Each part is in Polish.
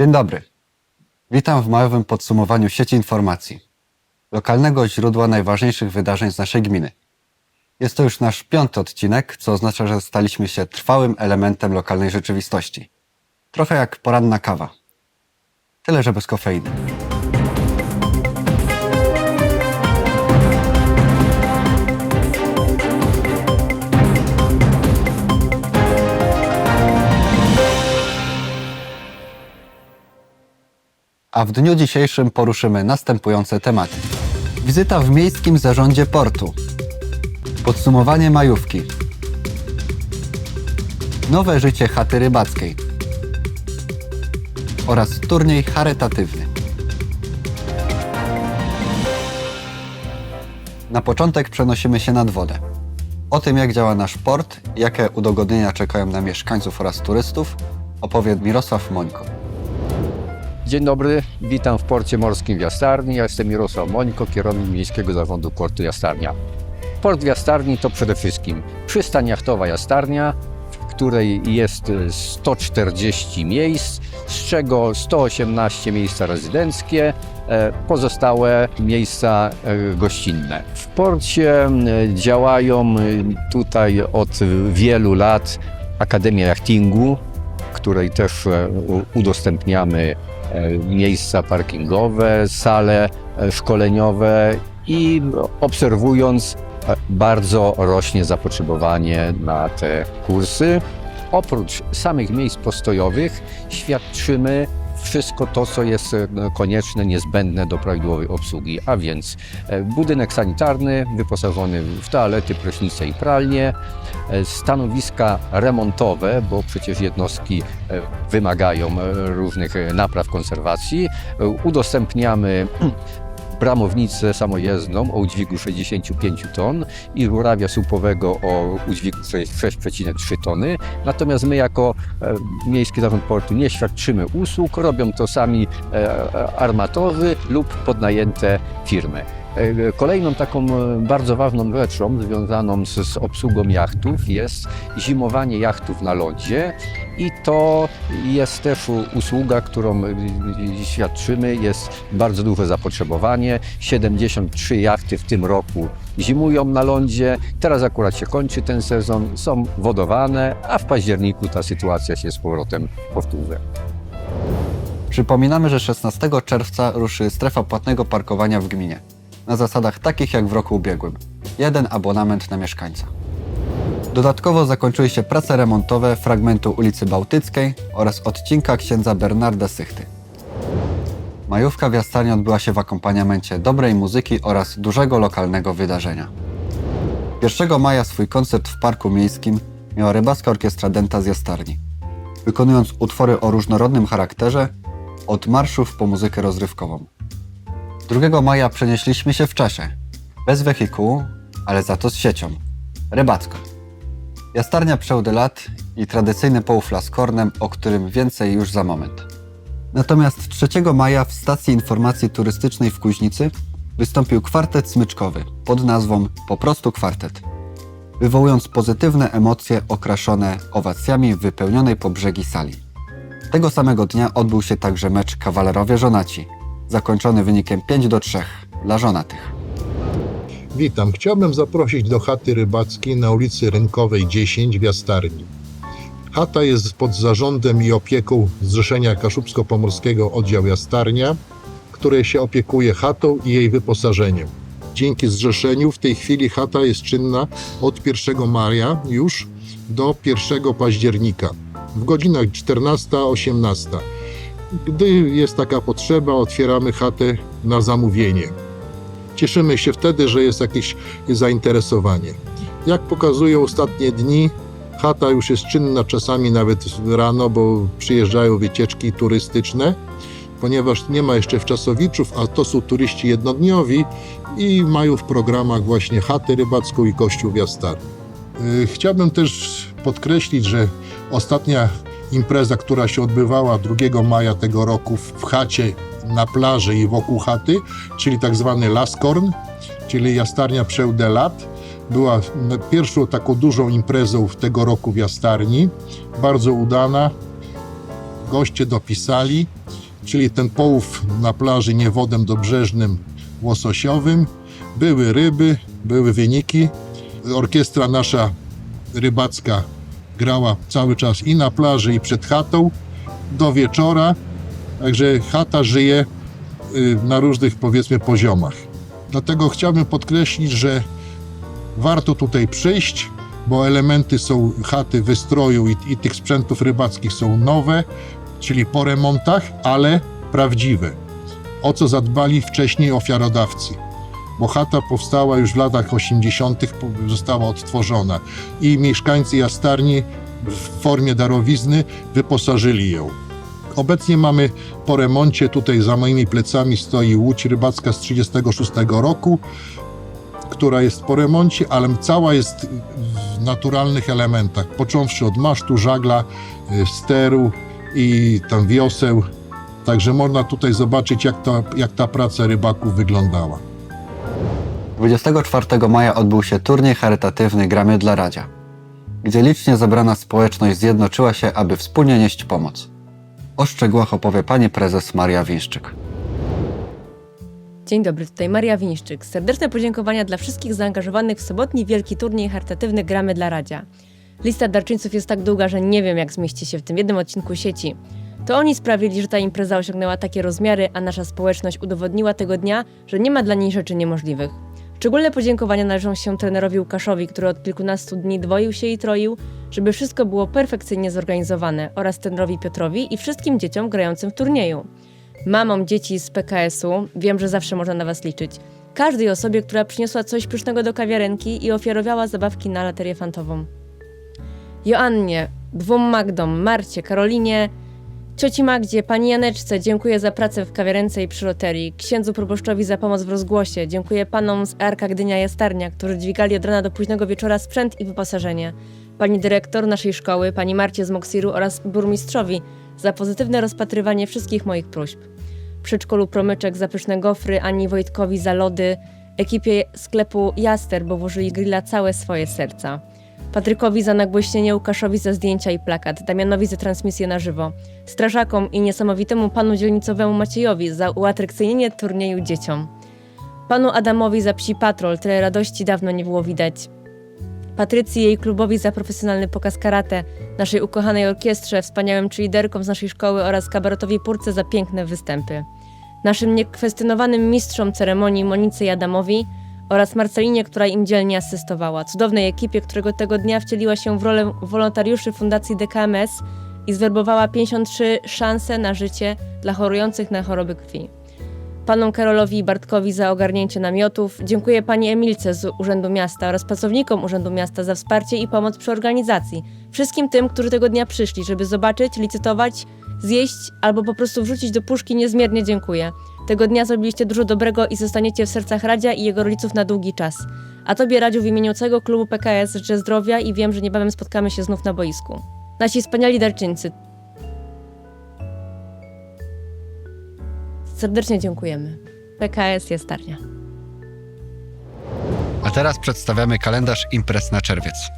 Dzień dobry. Witam w majowym podsumowaniu sieci informacji, lokalnego źródła najważniejszych wydarzeń z naszej gminy. Jest to już nasz piąty odcinek, co oznacza, że staliśmy się trwałym elementem lokalnej rzeczywistości. Trochę jak poranna kawa. Tyle, że bez kofeiny. A w dniu dzisiejszym poruszymy następujące tematy. Wizyta w Miejskim Zarządzie Portu. Podsumowanie majówki. Nowe życie chaty rybackiej. Oraz turniej charytatywny. Na początek przenosimy się nad wodę. O tym, jak działa nasz port, jakie udogodnienia czekają na mieszkańców oraz turystów, opowie Mirosław Mońko. Dzień dobry, witam w porcie morskim w Jastarni. Ja jestem Mirosław Mońko, kierownik Miejskiego Zarządu Portu Jastarnia. Port w Jastarni to przede wszystkim przystań jachtowa Jastarnia, w której jest 140 miejsc, z czego 118 miejsca rezydenckie, e, pozostałe miejsca e, gościnne. W porcie działają tutaj od wielu lat Akademia Jachtingu, której też e, udostępniamy miejsca parkingowe, sale e, szkoleniowe i obserwując e, bardzo rośnie zapotrzebowanie na te kursy. Oprócz samych miejsc postojowych świadczymy wszystko to, co jest e, konieczne, niezbędne do prawidłowej obsługi, a więc e, budynek sanitarny wyposażony w toalety, prysznice i pralnie, e, stanowiska remontowe, bo przecież jednostki wymagają różnych napraw konserwacji. Udostępniamy bramownicę samojezdną o udźwigu 65 ton i żurawia słupowego o udźwigu 6,3 tony. Natomiast my jako e, Miejski Zarząd Portu nie świadczymy usług, robią to sami e, armatorzy lub podnajęte firmy. E, Kolejną taką e, bardzo ważną rzeczą związaną z, z obsługą jachtów jest zimowanie jachtów na lodzie i to jest też usługa, którą e, świadczymy. Jest bardzo duże zapotrzebowanie. 73 jachty w tym roku zimują na lądzie. Teraz akurat się kończy ten sezon, są wodowane, a w październiku ta sytuacja się z powrotem powtórzy. Przypominamy, że 16 czerwca ruszy strefa płatnego parkowania w gminie. Na zasadach takich jak w roku ubiegłym. Jeden abonament na mieszkańca. Dodatkowo zakończyły się prace remontowe fragmentu ulicy Bałtyckiej oraz odcinka księdza Bernarda Sychty. Majówka w Jastarni odbyła się w akompaniamencie dobrej muzyki oraz dużego lokalnego wydarzenia. 1 maja swój koncert w Parku Miejskim miała rybacka orkiestra Denta z Jastarni. Wykonując utwory o różnorodnym charakterze, od marszów po muzykę rozrywkową. 2 maja przenieśliśmy się w czasie. Bez wehikułu, ale za to z siecią. Rybacko. Jastarnia przełdy lat i tradycyjny połów z kornem, o którym więcej już za moment. Natomiast 3 maja w stacji informacji turystycznej w Kuźnicy wystąpił kwartet smyczkowy pod nazwą po prostu kwartet, wywołując pozytywne emocje okraszone owacjami wypełnionej po brzegi sali. Tego samego dnia odbył się także mecz Kawalerowie Żonaci, zakończony wynikiem 5 do 3 dla żonatych. Witam. Chciałbym zaprosić do chaty rybackiej na ulicy Rynkowej 10 w Jastarni. Chata jest pod zarządem i opieką Zrzeszenia Kaszubsko-Pomorskiego Oddział Jastarnia, które się opiekuje chatą i jej wyposażeniem. Dzięki zrzeszeniu w tej chwili chata jest czynna od 1 maja już do 1 października w godzinach 14-18. Gdy jest taka potrzeba, otwieramy chatę na zamówienie cieszymy się wtedy, że jest jakieś zainteresowanie. Jak pokazują ostatnie dni, chata już jest czynna czasami nawet rano, bo przyjeżdżają wycieczki turystyczne, ponieważ nie ma jeszcze wczasowiczów, a to są turyści jednodniowi i mają w programach właśnie chatę rybacką i kościół w Jastarni. Yy, Chciałbym też podkreślić, że ostatnia impreza, która się odbywała 2 maja tego roku w chacie na plaży i wokół chaty, czyli tak zwany Laskorn, czyli Jastarnia Przełdę Lat, była pierwszą taką dużą imprezą w tego roku w Jastarni, bardzo udana. goście dopisali, czyli ten połów na plaży niewodem dobrzeżnym łososiowym. Były ryby, były wyniki. Orkiestra nasza rybacka grała cały czas i na plaży, i przed chatą do wieczora. Także chata żyje y, na różnych, powiedzmy, poziomach. Dlatego chciałbym podkreślić, że warto tutaj przyjść, bo elementy są chaty wystroju i, i tych sprzętów rybackich są nowe, czyli po remontach, ale prawdziwe. O co zadbali wcześniej ofiarodawcy. Bo chata powstała już w latach 80., po- została odtworzona i mieszkańcy Jastarni w formie darowizny wyposażyli ją. Obecnie mamy po remoncie, tutaj za moimi plecami stoi łódź rybacka z 1936 roku, która jest po remoncie, ale cała jest w naturalnych elementach, począwszy od masztu, żagla, y, steru i tam wioseł. Także można tutaj zobaczyć, jak ta, jak ta praca rybaków wyglądała. 24 maja odbył się turniej charytatywny Gramy dla Radzia, gdzie licznie zebrana społeczność zjednoczyła się, aby wspólnie nieść pomoc. O szczegółach opowie pani prezes Maria Wińszczyk. Dzień dobry, tutaj Maria Wińszczyk. Serdeczne podziękowania dla wszystkich zaangażowanych w sobotni wielki turniej charytatywny Gramy dla Radzia. Lista darczyńców jest tak długa, że nie wiem jak zmieści się w tym jednym odcinku sieci. To oni sprawili, że ta impreza osiągnęła takie rozmiary, a nasza społeczność udowodniła tego dnia, że nie ma dla niej rzeczy niemożliwych. Szczególne podziękowania należą się trenerowi Łukaszowi, który od kilkunastu dni dwoił się i troił, żeby wszystko było perfekcyjnie zorganizowane, oraz trenerowi Piotrowi i wszystkim dzieciom grającym w turnieju mamom dzieci z PKS-u, wiem, że zawsze można na Was liczyć. Każdej osobie, która przyniosła coś pysznego do kawiarenki i ofiarowała zabawki na laterię fantową. Joannie, dwóm Magdom, Marcie, Karolinie, cioci Magdzie, pani Janeczce dziękuję za pracę w kawiarence i przy loterii, księdzu proboszczowi za pomoc w rozgłosie, dziękuję panom z Arka Gdynia Jastarnia, którzy dźwigali od rana do późnego wieczora sprzęt i wyposażenie, pani dyrektor naszej szkoły, pani Marcie z Moksiru oraz burmistrzowi za pozytywne rozpatrywanie wszystkich moich próśb. Przedszkolu Promyczek za pyszne gofry, Ani Wojtkowi za lody, ekipie sklepu Jaster, bo włożyli grilla całe swoje serca. Patrykowi za nagłośnienie, Łukaszowi za zdjęcia i plakat, Damianowi za transmisję na żywo, strażakom i niesamowitemu panu dzielnicowemu Maciejowi za uatrakcyjnienie turnieju dzieciom. Panu Adamowi za psi patrol, tyle radości dawno nie było widać. Patrycji i jej klubowi za profesjonalny pokaz karate, naszej ukochanej orkiestrze, wspaniałym liderkom z naszej szkoły oraz kabaretowi Purce za piękne występy. Naszym niekwestionowanym mistrzom ceremonii Monice Adamowi oraz Marcelinie, która im dzielnie asystowała. Cudownej ekipie, którego tego dnia wcieliła się w rolę wolontariuszy Fundacji DKMS i zwerbowała 53 szanse na życie dla chorujących na choroby krwi panom Karolowi i Bartkowi za ogarnięcie namiotów. Dziękuję pani Emilce z Urzędu Miasta oraz pracownikom Urzędu Miasta za wsparcie i pomoc przy organizacji. Wszystkim tym, którzy tego dnia przyszli, żeby zobaczyć, licytować, zjeść albo po prostu wrzucić do puszki, niezmiernie dziękuję. Tego dnia zrobiliście dużo dobrego i zostaniecie w sercach Radzia i jego rodziców na długi czas. A tobie, Radziu, w imieniu całego klubu PKS życzę zdrowia i wiem, że niebawem spotkamy się znów na boisku. Nasi wspaniali darczyńcy, serdecznie dziękujemy. PKS Jastarnia. A teraz przedstawiamy kalendarz imprez na czerwiec.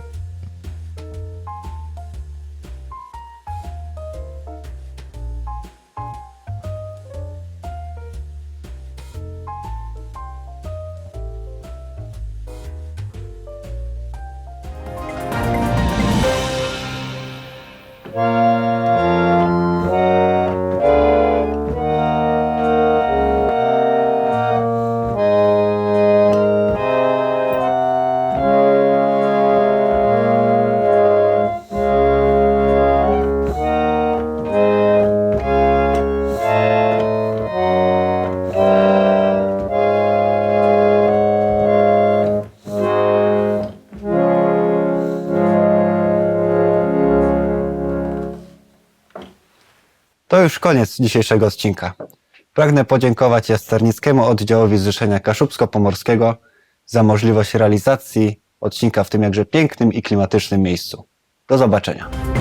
To już koniec dzisiejszego odcinka. Pragnę podziękować Jasternickiemu Oddziałowi Zrzeszenia Kaszubsko-Pomorskiego za możliwość realizacji odcinka w tym jakże pięknym i klimatycznym miejscu. Do zobaczenia.